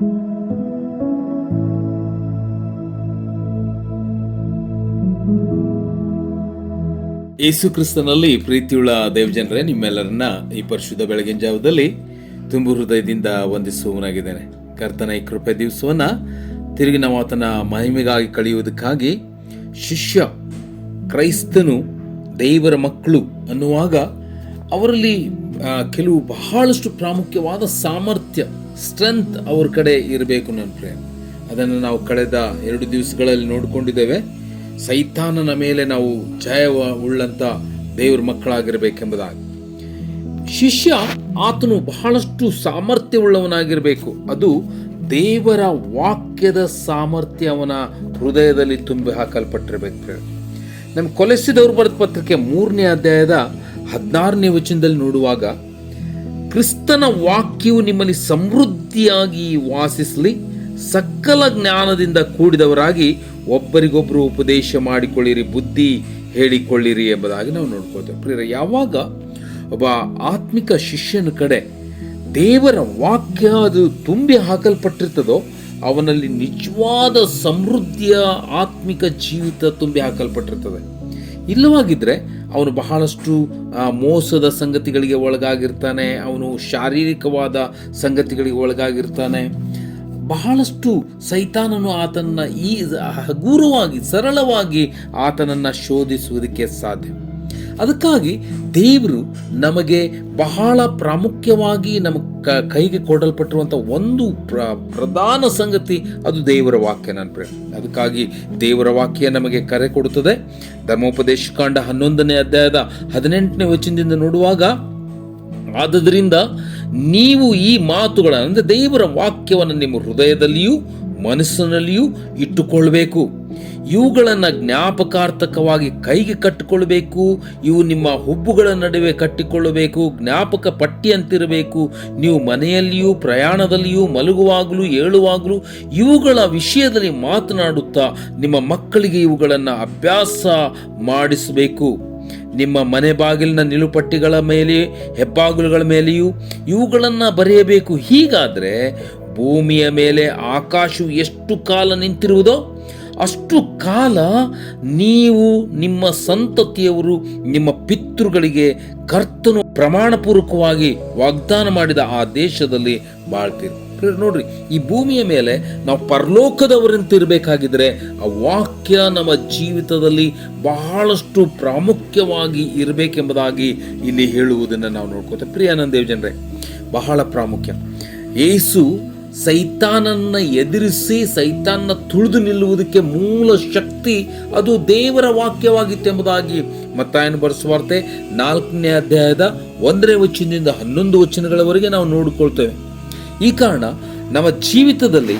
ಯೇಸು ಕ್ರಿಸ್ತನಲ್ಲಿ ಪ್ರೀತಿಯುಳ್ಳ ದೇವಜನರೇ, ನಿಮ್ಮೆಲ್ಲರನ್ನ ಈ ಪರಿಶುದ್ಧ ಬೆಳಗಿನ ಜಾವದಲ್ಲಿ ತುಂಬು ಹೃದಯದಿಂದ ವಂದಿಸುವವನಾಗಿದ್ದೇನೆ. ಕರ್ತನ ಈ ಕೃಪೆ ದಿವಸವನ್ನ ತಿರುಗಿ ನಾವು ಆತನ ಮಹಿಮೆಗಾಗಿ ಕಳೆಯುವುದಕ್ಕಾಗಿ ಶಿಷ್ಯ, ಕ್ರೈಸ್ತನು, ದೇವರ ಮಕ್ಕಳು ಅನ್ನುವಾಗ ಅವರಲ್ಲಿ ಕೆಲವು ಬಹಳಷ್ಟು ಪ್ರಾಮುಖ್ಯವಾದ ಸಾಮರ್ಥ್ಯ ಸ್ಟ್ರೆಂತ್ ಅವ್ರ ಕಡೆ ಇರಬೇಕು ನನ್ನ ಫ್ರೆಂಡ್ ಅದನ್ನು ನಾವು ಕಳೆದ ಎರಡು ದಿವಸಗಳಲ್ಲಿ ನೋಡಿಕೊಂಡಿದ್ದೇವೆ. ಸೈತಾನನ ಮೇಲೆ ನಾವು ಜಯ ಉಳ್ಳಂತ ದೇವ್ರ ಮಕ್ಕಳಾಗಿರ್ಬೇಕೆಂಬುದಾಗಿ. ಶಿಷ್ಯ ಆತನು ಬಹಳಷ್ಟು ಸಾಮರ್ಥ್ಯವುಳ್ಳವನಾಗಿರಬೇಕು. ಅದು ದೇವರ ವಾಕ್ಯದ ಸಾಮರ್ಥ್ಯ ಅವನ ಹೃದಯದಲ್ಲಿ ತುಂಬಿ ಹಾಕಲ್ಪಟ್ಟಿರ್ಬೇಕು. ನಮ್ಮ ಕೊಲೆಸಿದವ್ರ ಬರೆದ ಪತ್ರಿಕೆ ಮೂರನೇ ಅಧ್ಯಾಯದ ಹದಿನಾರನೇ ವಚನದಲ್ಲಿ ನೋಡುವಾಗ ಕ್ರಿಸ್ತನ ವಾಕ್ಯವು ನಿಮ್ಮಲ್ಲಿ ಸಮೃದ್ಧಿಯಾಗಿ ವಾಸಿಸಲಿ, ಸಕಲ ಜ್ಞಾನದಿಂದ ಕೂಡಿದವರಾಗಿ ಒಬ್ಬರಿಗೊಬ್ಬರು ಉಪದೇಶ ಮಾಡಿಕೊಳ್ಳಿರಿ, ಬುದ್ಧಿ ಹೇಳಿಕೊಳ್ಳಿರಿ ಎಂಬುದಾಗಿ ನಾವು ನೋಡ್ಕೊಳ್ತೇವೆ. ಪ್ರಿಯರ, ಯಾವಾಗ ಒಬ್ಬ ಆತ್ಮಿಕ ಶಿಷ್ಯನ ಕಡೆ ದೇವರ ವಾಕ್ಯ ಅದು ತುಂಬಿ ಹಾಕಲ್ಪಟ್ಟಿರ್ತದೋ, ಅವನಲ್ಲಿ ನಿಜವಾದ ಸಮೃದ್ಧಿಯ ಆತ್ಮಿಕ ಜೀವಿತ ತುಂಬಿ ಹಾಕಲ್ಪಟ್ಟಿರ್ತದೆ. ಇಲ್ಲವಾಗಿದ್ದರೆ ಅವನು ಬಹಳಷ್ಟು ಮೋಸದ ಸಂಗತಿಗಳಿಗೆ ಒಳಗಾಗಿರ್ತಾನೆ, ಅವನು ಶಾರೀರಿಕವಾದ ಸಂಗತಿಗಳಿಗೆ ಒಳಗಾಗಿರ್ತಾನೆ. ಬಹಳಷ್ಟು ಸೈತಾನನು ಆತನನ್ನು ಈ ಹಗುರವಾಗಿ, ಸರಳವಾಗಿ ಆತನನ್ನು ಶೋಧಿಸುವುದಕ್ಕೆ ಸಾಧ್ಯ. ಅದಕ್ಕಾಗಿ ದೇವರು ನಮಗೆ ಬಹಳ ಪ್ರಾಮುಖ್ಯವಾಗಿ ನಮ್ಮ ಕ ಕೈಗೆ ಕೊಡಲ್ಪಟ್ಟಿರುವಂಥ ಒಂದು ಪ್ರ ಪ್ರಧಾನ ಸಂಗತಿ ಅದು ದೇವರ ವಾಕ್ಯ, ನಾನು ಅದಕ್ಕಾಗಿ ದೇವರ ವಾಕ್ಯ ನಮಗೆ ಕರೆ ಕೊಡುತ್ತದೆ. ಧರ್ಮೋಪದೇಶ ಕಾಂಡ ಹನ್ನೊಂದನೇ ಅಧ್ಯಾಯದ ಹದಿನೆಂಟನೇ ವಚನದಿಂದ ನೋಡುವಾಗ, ಆದದರಿಂದ ನೀವು ಈ ಮಾತುಗಳನ್ನು, ಅಂದರೆ ದೇವರ ವಾಕ್ಯವನ್ನು ನಿಮ್ಮ ಹೃದಯದಲ್ಲಿಯೂ ಮನಸ್ಸಿನಲ್ಲಿಯೂ ಇಟ್ಟುಕೊಳ್ಬೇಕು. ಇವುಗಳನ್ನು ಜ್ಞಾಪಕಾರ್ಥಕವಾಗಿ ಕೈಗೆ ಕಟ್ಟಿಕೊಳ್ಳಬೇಕು, ಇವು ನಿಮ್ಮ ಹುಬ್ಬುಗಳ ನಡುವೆ ಕಟ್ಟಿಕೊಳ್ಳಬೇಕು, ಜ್ಞಾಪಕ ಪಟ್ಟಿ ಅಂತಿರಬೇಕು ನೀವು ಮನೆಯಲ್ಲಿಯೂ ಪ್ರಯಾಣದಲ್ಲಿಯೂ ಮಲಗುವಾಗಲೂ ಏಳುವಾಗಲೂ ಇವುಗಳ ವಿಷಯದಲ್ಲಿ ಮಾತನಾಡುತ್ತಾ ನಿಮ್ಮ ಮಕ್ಕಳಿಗೆ ಇವುಗಳನ್ನು ಅಭ್ಯಾಸ ಮಾಡಿಸಬೇಕು. ನಿಮ್ಮ ಮನೆ ಬಾಗಿಲಿನ ನಿಲುಪಟ್ಟಿಗಳ ಮೇಲೆ, ಹೆಬ್ಬಾಗಿಲುಗಳ ಮೇಲೆಯೂ ಇವುಗಳನ್ನು ಬರೆಯಬೇಕು. ಹೀಗಾದರೆ ಭೂಮಿಯ ಮೇಲೆ ಆಕಾಶವು ಎಷ್ಟು ಕಾಲ ನಿಂತಿರುವುದೋ ಅಷ್ಟು ಕಾಲ ನೀವು ನಿಮ್ಮ ಸಂತತಿಯವರು, ನಿಮ್ಮ ಪಿತೃಗಳಿಗೆ ಕರ್ತನು ಪ್ರಮಾಣಪೂರ್ವಕವಾಗಿ ವಾಗ್ದಾನ ಮಾಡಿದ ಆ ದೇಶದಲ್ಲಿ ಬಾಳ್ತೀರಿ. ನೋಡ್ರಿ, ಈ ಭೂಮಿಯ ಮೇಲೆ ನಾವು ಪರಲೋಕದವರಂತ ಇರಬೇಕಾಗಿದ್ರೆ ಆ ವಾಕ್ಯ ನಮ್ಮ ಜೀವಿತದಲ್ಲಿ ಬಹಳಷ್ಟು ಪ್ರಾಮುಖ್ಯವಾಗಿ ಇರಬೇಕೆಂಬುದಾಗಿ ಇಲ್ಲಿ ಹೇಳುವುದನ್ನು ನಾವು ನೋಡ್ಕೋತೇವೆ. ಪ್ರಿಯಾನಂದೇವ್ ಜನರೇ ಬಹಳ ಪ್ರಾಮುಖ್ಯ. ಏಸು ಸೈತಾನನ್ನ ಎದುರಿಸಿ ಸೈತಾನ್ನ ತುಳಿದು ನಿಲ್ಲುವುದಕ್ಕೆ ಮೂಲ ಶಕ್ತಿ ಅದು ದೇವರ ವಾಕ್ಯವಾಗಿತ್ತು ಎಂಬುದಾಗಿ ಮತ್ತಾಯನ ಬರೆಸುವಾರ್ತೆ ನಾಲ್ಕನೇ ಅಧ್ಯಾಯದ ಒಂದನೇ ವಚನದಿಂದ ಹನ್ನೊಂದು ವಚನಗಳವರೆಗೆ ನಾವು ನೋಡಿಕೊಳ್ತೇವೆ. ಈ ಕಾರಣ ನಮ್ಮ ಜೀವಿತದಲ್ಲಿ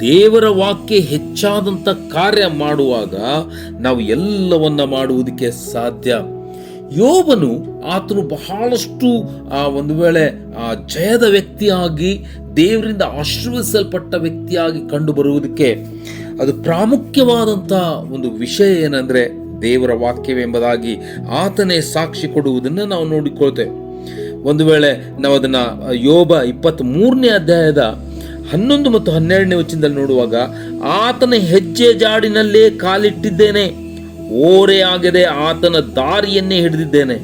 ದೇವರ ವಾಕ್ಯ ಹೆಚ್ಚಾದಂಥ ಕಾರ್ಯ ಮಾಡುವಾಗ ನಾವು ಎಲ್ಲವನ್ನ ಮಾಡುವುದಕ್ಕೆ ಸಾಧ್ಯ. ಯೋಬನು ಆತನು ಬಹಳಷ್ಟು, ಆ, ಒಂದು ವೇಳೆ, ಆ, ಜಯದ ವ್ಯಕ್ತಿಯಾಗಿ ದೇವರಿಂದ ಆಶೀರ್ವದಿಸಲ್ಪಟ್ಟ ವ್ಯಕ್ತಿಯಾಗಿ ಕಂಡು ಬರುವುದಕ್ಕೆ ಅದು ಪ್ರಾಮುಖ್ಯವಾದಂಥ ಒಂದು ವಿಷಯ ಏನಂದರೆ ದೇವರ ವಾಕ್ಯವೆಂಬುದಾಗಿ ಆತನೇ ಸಾಕ್ಷಿ ಕೊಡುವುದನ್ನು ನಾವು ನೋಡಿಕೊಳ್ತೇವೆ. ಒಂದು ವೇಳೆ ನಾವು ಅದನ್ನು ಯೋಬ ಇಪ್ಪತ್ತ್ ಮೂರನೇ ಅಧ್ಯಾಯದ ಹನ್ನೊಂದು ಮತ್ತು ಹನ್ನೆರಡನೇ ವಚನದಲ್ಲಿ ನೋಡುವಾಗ, ಆತನ ಹೆಜ್ಜೆ ಜಾಡಿನಲ್ಲೇ ಕಾಲಿಟ್ಟಿದ್ದೇನೆ, ಓರೆ ಆಗದೆ ಆತನ ದಾರಿಯನ್ನೇ ಹಿಡಿದಿದ್ದೇನೆ.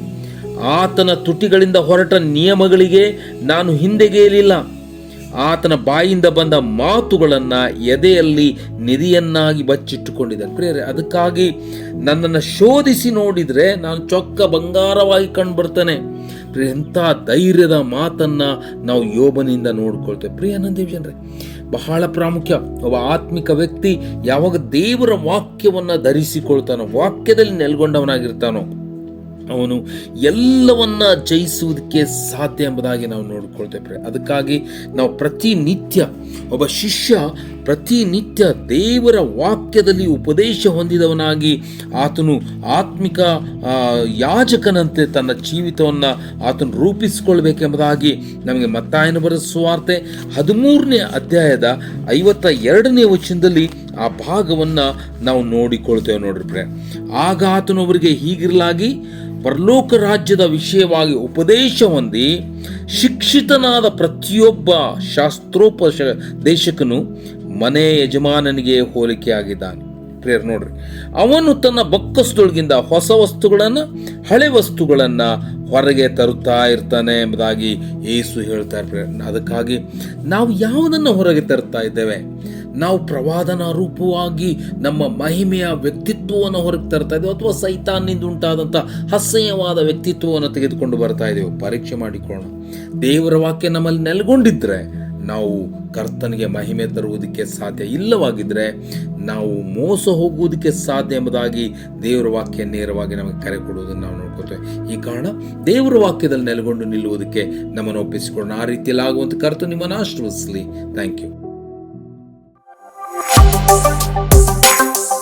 ಆತನ ತುಟಿಗಳಿಂದ ಹೊರಟ ನಿಯಮಗಳಿಗೆ ನಾನು ಹಿಂದೆಗೆಯಲಿಲ್ಲ. ಆತನ ಬಾಯಿಂದ ಬಂದ ಮಾತುಗಳನ್ನು ಎದೆಯಲ್ಲಿ ನಿಧಿಯನ್ನಾಗಿ ಬಚ್ಚಿಟ್ಟುಕೊಂಡಿದ್ದಾನೆ. ಪ್ರಿಯರೇ, ಅದಕ್ಕಾಗಿ ನನ್ನನ್ನು ಶೋಧಿಸಿ ನೋಡಿದರೆ ನಾನು ಚೊಕ್ಕ ಬಂಗಾರವಾಗಿ ಕಂಡು ಬರ್ತೇನೆ ಎಂಥ ಧೈರ್ಯದ ಮಾತನ್ನ ನಾವು ಯೋಬನಿಂದ ನೋಡ್ಕೊಳ್ತೇವೆ. ಪ್ರಿಯ ನಂದೇವ್ ಜನರೇ ಬಹಳ ಪ್ರಾಮುಖ್ಯ. ಒಬ್ಬ ಆತ್ಮಿಕ ವ್ಯಕ್ತಿ ಯಾವಾಗ ದೇವರ ವಾಕ್ಯವನ್ನು ಧರಿಸಿಕೊಳ್ತಾನೋ, ವಾಕ್ಯದಲ್ಲಿ ನೆಲೆಗೊಂಡವನಾಗಿರ್ತಾನೋ ಅವನು ಎಲ್ಲವನ್ನ ಜಯಿಸುವುದಕ್ಕೆ ಸಾಧ್ಯ ಎಂಬುದಾಗಿ ನಾವು ನೋಡಿಕೊಳ್ತೇವೆ ಅದಕ್ಕಾಗಿ ನಾವು ಪ್ರತಿನಿತ್ಯ ಒಬ್ಬ ಶಿಷ್ಯ, ಪ್ರತಿನಿತ್ಯ ದೇವರ ವಾಕ್ಯದಲ್ಲಿ ಉಪದೇಶ ಹೊಂದಿದವನಾಗಿ ಆತನು ಆತ್ಮಿಕ ಯಾಜಕನಂತೆ ತನ್ನ ಜೀವಿತವನ್ನು ಆತನು ರೂಪಿಸಿಕೊಳ್ಬೇಕೆಂಬುದಾಗಿ ನಮಗೆ ಮತ್ತಾಯನ ಬರೆಸುವಾರ್ತೆ ಹದಿಮೂರನೇ ಅಧ್ಯಾಯದ ಐವತ್ತ ಎರಡನೇ ವಚನದಲ್ಲಿ ಆ ಭಾಗವನ್ನು ನಾವು ನೋಡಿಕೊಳ್ತೇವೆ ನೋಡ್ರಿ ಪ್ರಿಯ ಆಗ ಆತನೊಬ್ಬರಿಗೆ ಹೀಗಿರಲಾಗಿ ಪರಲೋಕ ರಾಜ್ಯದ ವಿಷಯವಾಗಿ ಉಪದೇಶ ಹೊಂದಿ ಶಿಕ್ಷಿತನಾದ ಪ್ರತಿಯೊಬ್ಬ ಶಾಸ್ತ್ರೋಪಶ ದೇಶಕನು ಮನೆ ಯಜಮಾನನಿಗೆ ಹೋಲಿಕೆಯಾಗಿದ್ದಾನೆ. ಪ್ರೇರ್ ನೋಡ್ರಿ, ಅವನು ತನ್ನ ಬೊಕ್ಕಸದೊಳಗಿಂದ ಹೊಸ ವಸ್ತುಗಳನ್ನು, ಹಳೆ ವಸ್ತುಗಳನ್ನು ಹೊರಗೆ ತರುತ್ತಾ ಇರ್ತಾನೆ ಎಂಬುದಾಗಿ ಏಸು ಹೇಳ್ತಾ ಇರ್ತಾರೆ. ಅದಕ್ಕಾಗಿ ನಾವು ಯಾವುದನ್ನು ಹೊರಗೆ ತರ್ತಾ ಇದ್ದೇವೆ? ನಾವು ಪ್ರವಾದನ ರೂಪವಾಗಿ ನಮ್ಮ ಮಹಿಮೆಯ ವ್ಯಕ್ತಿತ್ವವನ್ನು ಹೊರಗೆ ತರ್ತಾ ಇದ್ದೇವೆ ಅಥವಾ ಸೈತಾನ್ನಿಂದ ಉಂಟಾದಂಥ ಅಸಹ್ಯವಾದ ವ್ಯಕ್ತಿತ್ವವನ್ನು ತೆಗೆದುಕೊಂಡು ಬರ್ತಾ ಇದ್ದೇವೆ. ಪರೀಕ್ಷೆ ಮಾಡಿಕೊಳ್ಳೋಣ. ದೇವರ ವಾಕ್ಯ ನಮ್ಮಲ್ಲಿ ನೆಲೆಗೊಂಡಿದ್ರೆ ನಾವು ಕರ್ತನಿಗೆ ಮಹಿಮೆ ತರುವುದಕ್ಕೆ ಸಾಧ್ಯ ಇಲ್ಲವಾಗಿದ್ದರೆ ನಾವು ಮೋಸ ಹೋಗುವುದಕ್ಕೆ ಸಾಧ್ಯ ಎಂಬುದಾಗಿ ದೇವರ ವಾಕ್ಯ ನೇರವಾಗಿ ನಮಗೆ ಕರೆ ಕೊಡುವುದನ್ನು ನಾವು ನೋಡ್ಕೋತೇವೆ ಈ ಕಾರಣ ದೇವರ ವಾಕ್ಯದಲ್ಲಿ ನೆಲೆಗೊಂಡು ನಿಲ್ಲುವುದಕ್ಕೆ ನಮ್ಮನ್ನು ಒಪ್ಪಿಸಿಕೊಳ್ಳೋಣ. ಆ ರೀತಿಯಲ್ಲಿ ಆಗುವಂಥ ಕರ್ತು ನಿಮ್ಮನ್ನು ಆಶೀರ್ವದಿಸಲಿ. Thank you Thank you.